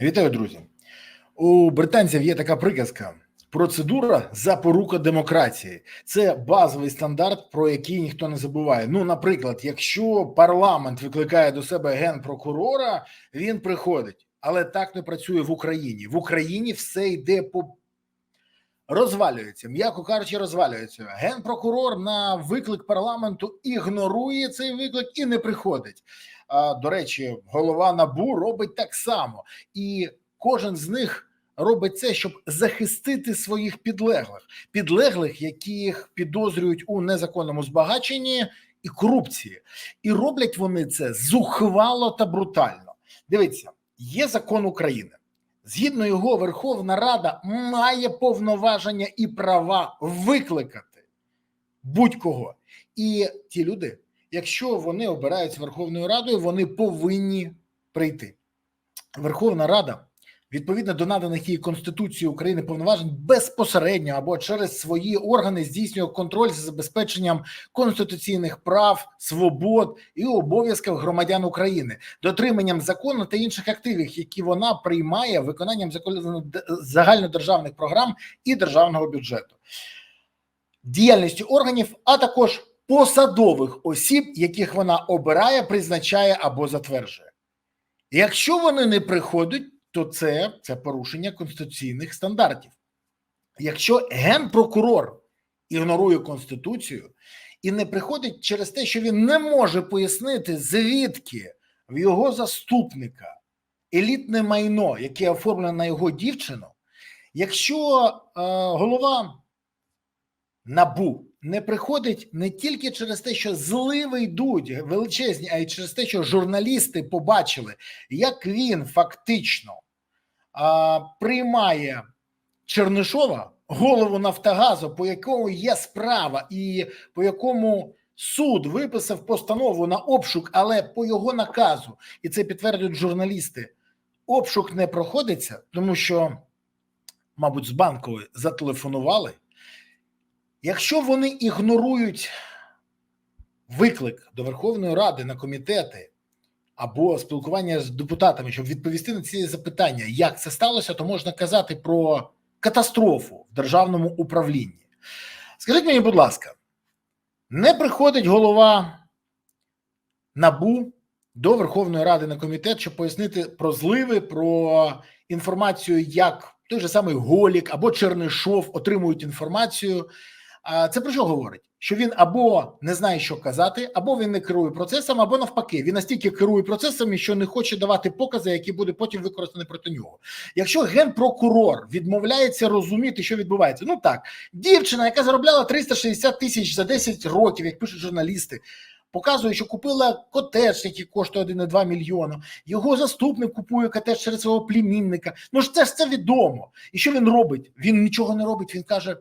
Вітаю, друзі. У британців є така приказка: процедура запорука демократії. Це базовий стандарт, про який ніхто не забуває. Ну, наприклад, якщо парламент викликає до себе генпрокурора, він приходить, але так не працює в Україні. В Україні все йде по розвалюється, м'яко кажучи, розвалюється. Генпрокурор на виклик парламенту ігнорує цей виклик і не приходить. До речі, голова набу робить так само, і кожен з них робить це, щоб захистити своїх підлеглих, підлеглих, яких підозрюють у незаконному збагаченні і корупції, і роблять вони це зухвало та брутально. Дивіться, є закон України. Згідно його, Верховна Рада має повноваження і права викликати будь-кого. І ті люди, якщо вони обираються Верховною Радою, вони повинні прийти. Верховна Рада, відповідно до наданих її Конституцією України повноважень, безпосередньо або через свої органи здійснює контроль за забезпеченням конституційних прав, свобод і обов'язків громадян України, дотриманням закону та інших активів, які вона приймає виконанням загальнодержавних програм і державного бюджету, діяльністю органів, а також посадових осіб, яких вона обирає, призначає або затверджує. Якщо вони не приходять, то це, це порушення конституційних стандартів. Якщо генпрокурор ігнорує конституцію і не приходить через те, що він не може пояснити, звідки в його заступника елітне майно, яке оформлене на його дівчину, якщо е, голова набу не приходить не тільки через те, що зливи йдуть величезні, а й через те, що журналісти побачили, як він фактично а, приймає Чернишова, голову Нафтогазу, по якому є справа, і по якому суд виписав постанову на обшук, але по його наказу, і це підтвердують журналісти. Обшук не проходиться, тому що, мабуть, з банкової зателефонували. Якщо вони ігнорують виклик до Верховної Ради на комітети або спілкування з депутатами, щоб відповісти на ці запитання, як це сталося, то можна казати про катастрофу в державному управлінні. Скажіть мені, будь ласка, не приходить голова НАБУ до Верховної Ради на комітет, щоб пояснити про зливи, про інформацію, як той же самий Голік або Чернишов отримують інформацію. Це про що говорить? Що він або не знає, що казати, або він не керує процесом, або навпаки, він настільки керує процесами, що не хоче давати покази, які буде потім використані проти нього. Якщо генпрокурор відмовляється розуміти, що відбувається, ну так, дівчина, яка заробляла 360 тисяч за 10 років, як пишуть журналісти. Показує, що купила котедж, який коштує 1,2 мільйона. Його заступник купує котедж через свого племінника. Ну ж це ж це відомо. І що він робить? Він нічого не робить. Він каже: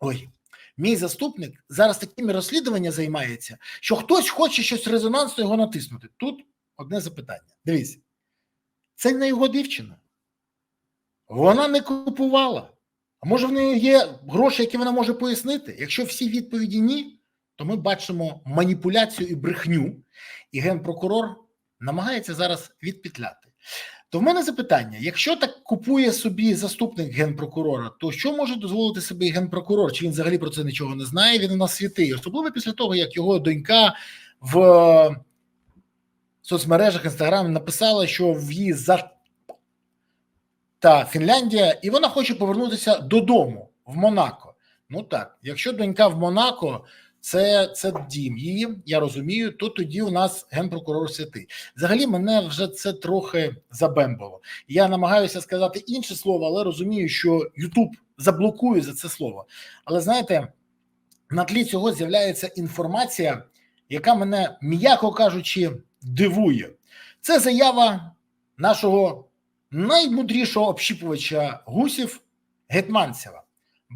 Ой, Мій заступник зараз такими розслідуваннями займається, що хтось хоче щось резонансно його натиснути. Тут одне запитання. Дивіться, це не його дівчина. Вона не купувала. А може, в неї є гроші, які вона може пояснити? Якщо всі відповіді ні, то ми бачимо маніпуляцію і брехню, і генпрокурор намагається зараз відпетляти. То в мене запитання: якщо так купує собі заступник генпрокурора, то що може дозволити собі генпрокурор? Чи він взагалі про це нічого не знає? Він у нас святий, особливо після того, як його донька в соцмережах Інстаграм написала, що в її за та Фінляндія, і вона хоче повернутися додому в Монако. Ну так, якщо донька в Монако. Це це дім її, я розумію. То тоді у нас генпрокурор святий. Взагалі, мене вже це трохи забембало. Я намагаюся сказати інше слово, але розумію, що Ютуб заблокує за це слово. Але знаєте, на тлі цього з'являється інформація, яка мене, м'яко кажучи, дивує. Це заява нашого наймудрішого общіпувача гусів Гетманцева.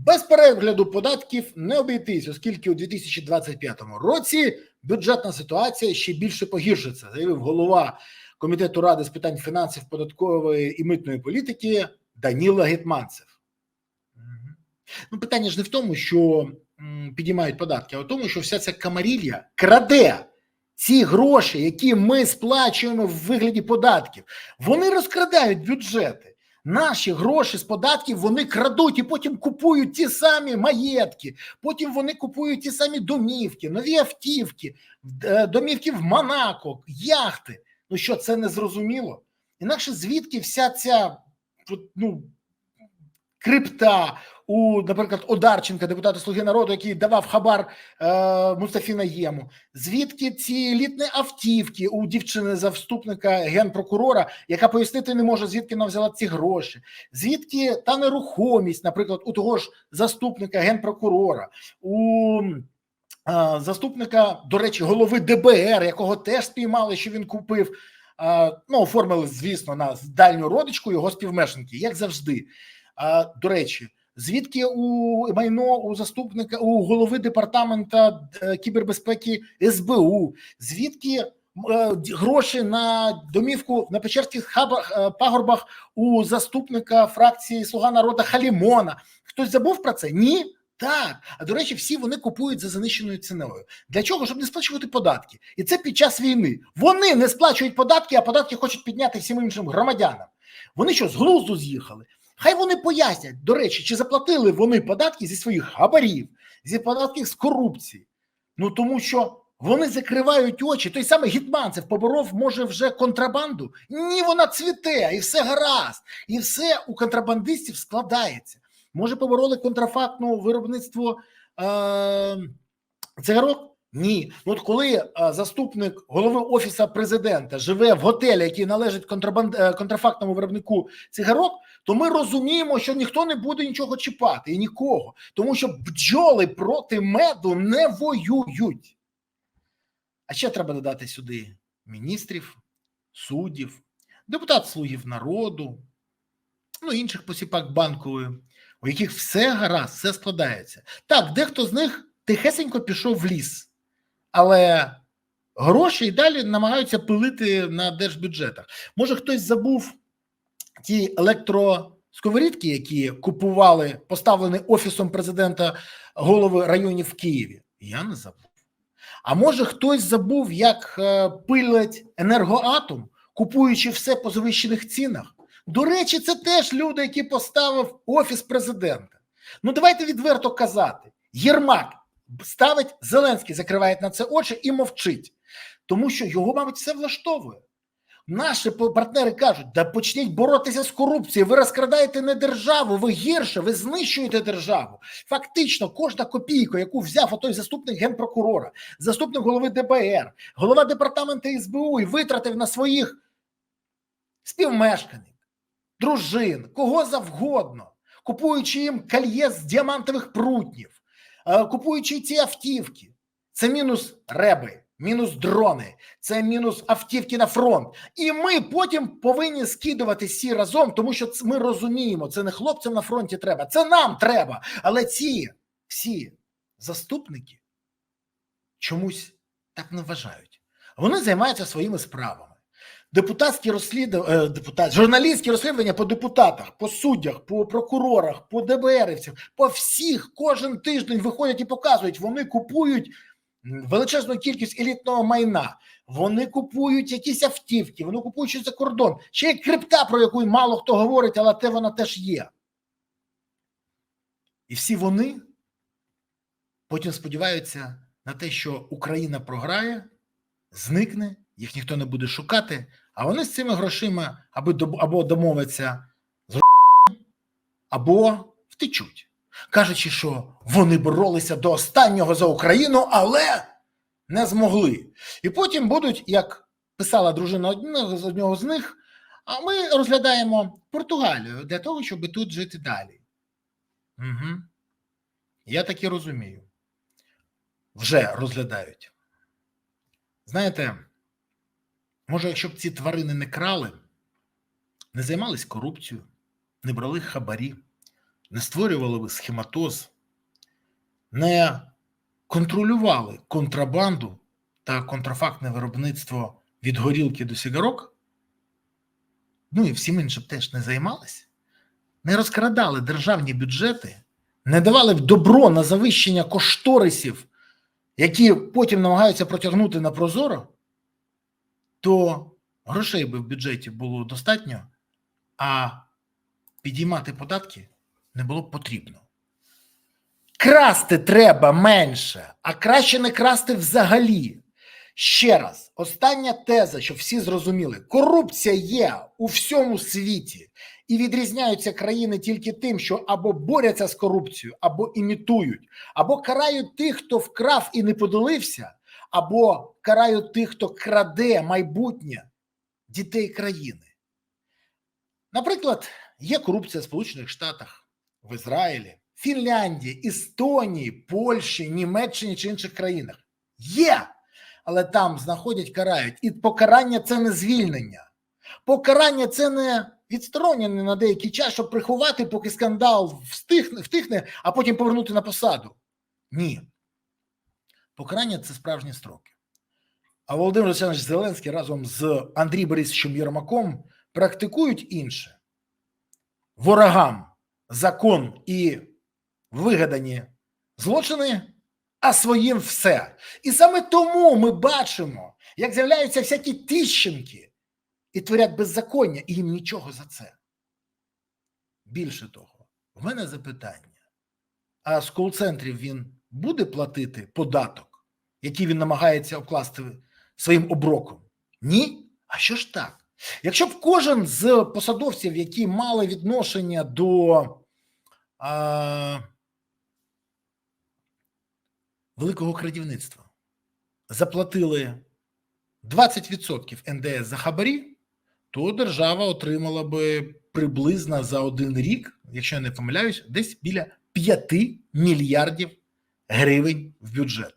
Без перегляду податків не обійтись, оскільки у 2025 році бюджетна ситуація ще більше погіршиться, заявив голова комітету ради з питань фінансів, податкової і митної політики Даніла Гетманцев. Ну, питання ж не в тому, що підіймають податки, а в тому, що вся ця камарілля краде ці гроші, які ми сплачуємо в вигляді податків, вони розкрадають бюджети. Наші гроші з податків вони крадуть і потім купують ті самі маєтки. Потім вони купують ті самі домівки, нові автівки, е, домівки в Монако, яхти. Ну що це не зрозуміло? Інакше звідки вся ця ну, крипта у, наприклад, Одарченка, депутата Слуги народу, який давав хабар е, Мустафі Наєму, звідки ці елітні автівки у дівчини заступника генпрокурора, яка пояснити не може, звідки вона взяла ці гроші, звідки та нерухомість, наприклад, у того ж заступника генпрокурора, у е, заступника, до речі, голови ДБР, якого теж спіймали, що він купив. Е, ну, оформили, звісно, на дальню родичку його співмешканки, як завжди. До речі, звідки у майно у заступника у голови департамента е, кібербезпеки СБУ, звідки е, гроші на домівку на Печерських хабах е, пагорбах у заступника фракції Слуга народу Халімона? Хтось забув про це? Ні. Так, а до речі, всі вони купують за занищеною ціною. Для чого? Щоб не сплачувати податки, і це під час війни. Вони не сплачують податки, а податки хочуть підняти всім іншим громадянам. Вони що з глузду з'їхали? Хай вони пояснять, до речі, чи заплатили вони податки зі своїх хабарів, зі податків з корупції. Ну тому що вони закривають очі. Той самий Гітманцев поборов, може, вже контрабанду. Ні, вона цвіте, і все гаразд, і все у контрабандистів складається. Може, побороли контрафактне виробництво е, цигарок? Ні, ну от коли а, заступник голови офісу президента живе в готелі, який належить контрабанд е, контрафактному виробнику цигарок, то ми розуміємо, що ніхто не буде нічого чіпати і нікого, тому що бджоли проти меду не воюють. А ще треба додати сюди міністрів, суддів, депутат слугів народу, ну інших посіпак банкової, у яких все гаразд, все складається. Так, дехто з них тихесенько пішов в ліс але гроші і далі намагаються пилити на держбюджетах. Може, хтось забув ті електросковорідки, які купували поставлені офісом президента голови районів в Києві? Я не забув. А може хтось забув, як е, пилять енергоатом, купуючи все по завищених цінах? До речі, це теж люди, які поставив офіс президента. Ну давайте відверто казати: Єрмак ставить Зеленський, закриває на це очі і мовчить, тому що його, мабуть, все влаштовує. Наші партнери кажуть: да почніть боротися з корупцією. Ви розкрадаєте не державу, ви гірше, ви знищуєте державу. Фактично, кожна копійка, яку взяв отой заступник генпрокурора, заступник голови ДБР, голова департаменту СБУ і витратив на своїх співмешканців, дружин, кого завгодно, купуючи їм кальє з діамантових прутнів купуючи ці автівки, це мінус реби, мінус дрони, це мінус автівки на фронт. І ми потім повинні скидувати всі разом, тому що ми розуміємо, це не хлопцям на фронті треба, це нам треба. Але ці всі заступники чомусь так не вважають. Вони займаються своїми справами. Депутатські розслідування, е, депутат, журналістські розслідування по депутатах, по суддях, по прокурорах, по ДБРівцях, по всіх кожен тиждень виходять і показують, вони купують величезну кількість елітного майна, вони купують якісь автівки, вони купують щось за кордон. Ще є крипта, про яку мало хто говорить, але те вона теж є. І всі вони потім сподіваються на те, що Україна програє, зникне їх ніхто не буде шукати, а вони з цими грошима або або домовляться з або втечуть, кажучи, що вони боролися до останнього за Україну, але не змогли. І потім будуть, як писала дружина одного з одного з них, а ми розглядаємо Португалію для того, щоб тут жити далі. Угу. Я так і розумію. Вже розглядають. Знаєте, Може, якщо б ці тварини не крали, не займались корупцією, не брали хабарі, не створювали би схематоз, не контролювали контрабанду та контрафактне виробництво від горілки до сігарок, ну і всім іншим теж не займались, не розкрадали державні бюджети, не давали б добро на завищення кошторисів які потім намагаються протягнути на Прозоро, то грошей би в бюджеті було достатньо, а підіймати податки не було б потрібно. Красти треба менше, а краще не красти взагалі. Ще раз, остання теза, щоб всі зрозуміли: корупція є у всьому світі, і відрізняються країни тільки тим, що або борються з корупцією, або імітують, або карають тих, хто вкрав і не подолився, або карають тих, хто краде майбутнє дітей країни. Наприклад, є корупція в Сполучених Штатах, в Ізраїлі, Фінляндії, Естонії, Польщі, Німеччині чи інших країнах. Є, але там знаходять, карають. І покарання це не звільнення. Покарання це не відсторонення на деякий час, щоб приховати, поки скандал встихне, втихне, а потім повернути на посаду. Ні. Покарання це справжні строки. А Володимир Олександрович Зеленський разом з Андрієм Борисовичем Єрмаком практикують інше. Ворогам закон і вигадані злочини, а своїм все. І саме тому ми бачимо, як з'являються всякі тищенки і творять беззаконня, і їм нічого за це. Більше того, в мене запитання: а з кол-центрів він буде платити податок, який він намагається обкласти своїм оброком? Ні? А що ж так? Якщо б кожен з посадовців, які мали відношення до а, великого крадівництва, заплатили 20% НДС за хабарі, то держава отримала би приблизно за один рік, якщо я не помиляюсь, десь біля 5 мільярдів гривень в бюджет.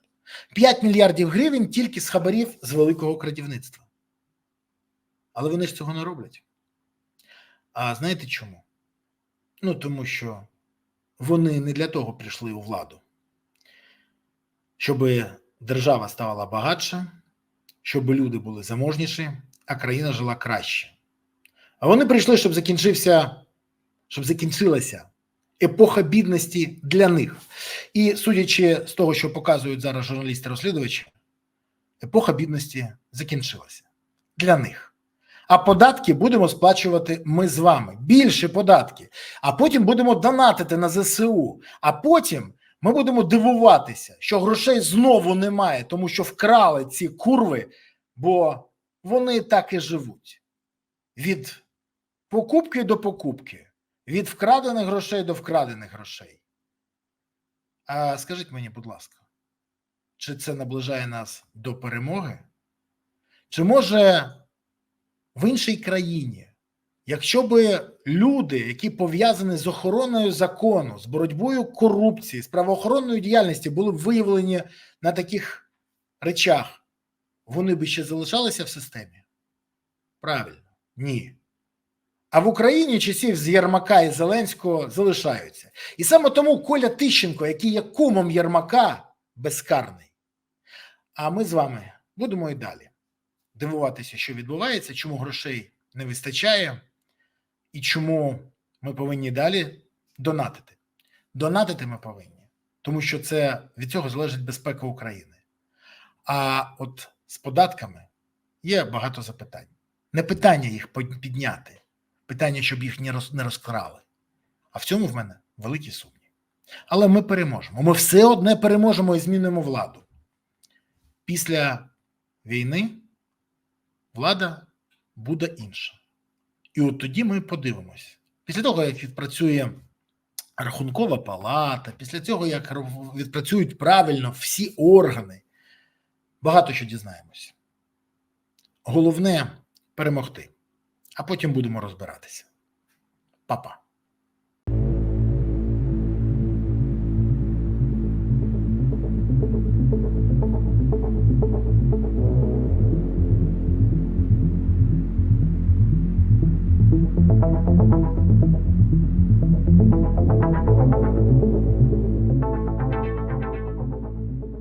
5 мільярдів гривень тільки з хабарів з великого крадівництва. Але вони ж цього не роблять. А знаєте чому? Ну тому що вони не для того прийшли у владу, щоб держава ставала багатша, щоб люди були заможніші, а країна жила краще. А вони прийшли, щоб закінчився, щоб закінчилася епоха бідності для них. І судячи з того, що показують зараз журналісти-розслідувачі, епоха бідності закінчилася для них. А податки будемо сплачувати ми з вами. Більше податки. А потім будемо донатити на ЗСУ. А потім ми будемо дивуватися, що грошей знову немає, тому що вкрали ці курви, бо вони так і живуть. Від покупки до покупки, від вкрадених грошей до вкрадених грошей. А скажіть мені, будь ласка, чи це наближає нас до перемоги? Чи може в іншій країні, якщо би люди, які пов'язані з охороною закону, з боротьбою корупції, з правоохоронною діяльністю, були б виявлені на таких речах, вони би ще залишалися в системі? Правильно, ні. А в Україні часів з Єрмака і Зеленського залишаються. І саме тому Коля Тищенко, який є кумом Єрмака, безкарний. А ми з вами будемо і далі дивуватися, що відбувається, чому грошей не вистачає, і чому ми повинні далі донатити. Донатити ми повинні, тому що це від цього залежить безпека України. А от з податками є багато запитань. Не питання їх підняти, питання, щоб їх не розкрали. А в цьому в мене великі сумні. Але ми переможемо. Ми все одне переможемо і змінимо владу. Після війни влада буде інша. І от тоді ми подивимось. Після того, як відпрацює рахункова палата, після цього, як відпрацюють правильно всі органи, багато що дізнаємося. Головне перемогти, а потім будемо розбиратися. Па-па.